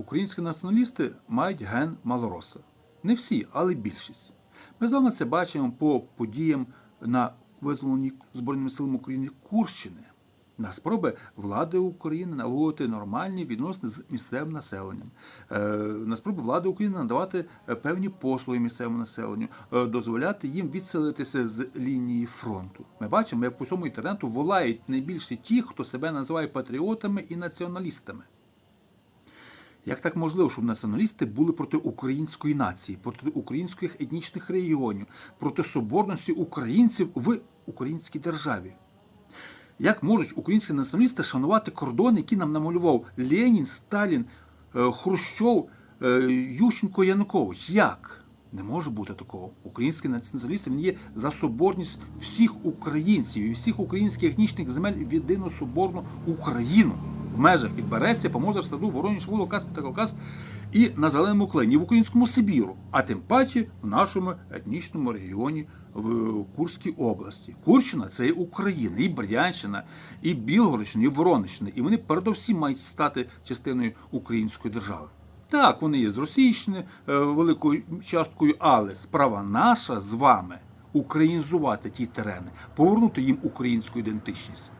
Українські націоналісти мають ген малороса. Не всі, але більшість. Ми з вами це бачимо по подіям на визволенні Збройними силами України Курщини, на спроби влади України налагодити нормальні відносини з місцевим населенням, е, на спроби влади України надавати е, певні послуги місцевому населенню, е, дозволяти їм відселитися з лінії фронту. Ми бачимо, як по всьому інтернету волають найбільше ті, хто себе називає патріотами і націоналістами. Як так можливо, щоб націоналісти були проти української нації, проти українських етнічних регіонів, проти соборності українців в українській державі? Як можуть українські націоналісти шанувати кордони, які нам намалював Ленін, Сталін, е, Хрущов, е, Ющенко, Янукович? Як? Не може бути такого. Українські націоналісти є за соборність всіх українців і всіх українських етнічних земель в єдину соборну Україну в межах Підберестя, Помозер, Саду, Вороніж, Волокас, Петакалкас і на Зеленому клені в українському Сибіру, а тим паче в нашому етнічному регіоні в Курській області. Курщина це і Україна, і Брянщина, і Білгородщина, і Воронищина. І вони передовсім мають стати частиною української держави. Так, вони є з Російщини е, великою часткою, але справа наша з вами українізувати ті терени, повернути їм українську ідентичність.